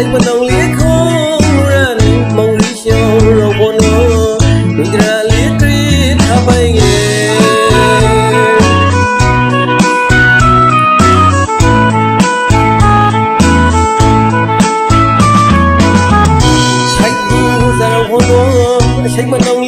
စိတ်မနှုံလေးခုံရန်မုံရီရှောရောဘောနောလူကြလေးတရီထပိုင်ငယ်စိတ်မနှုံ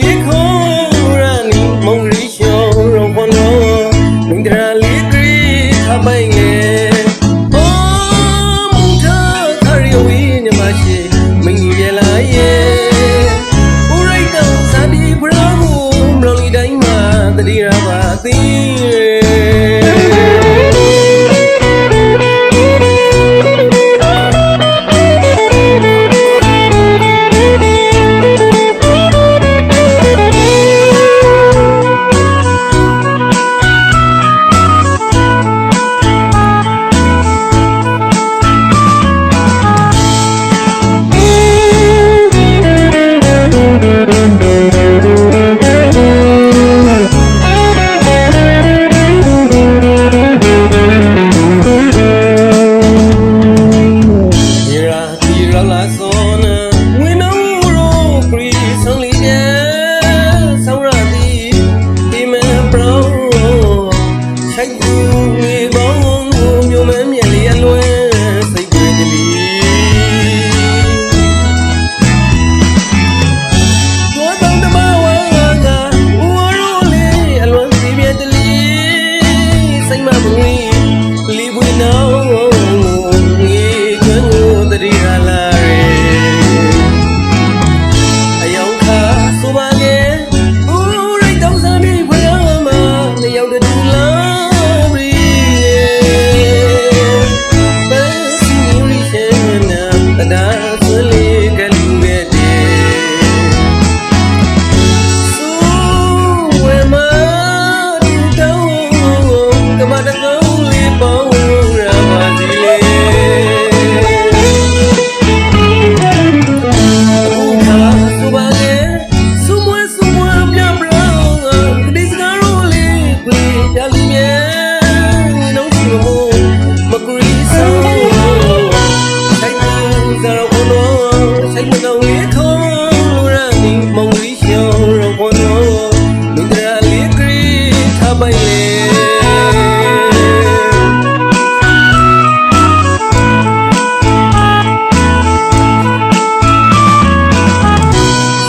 ပိုင်လေ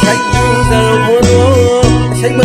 ဆိုင်ယူစလုံးမို့ဆိုင်မ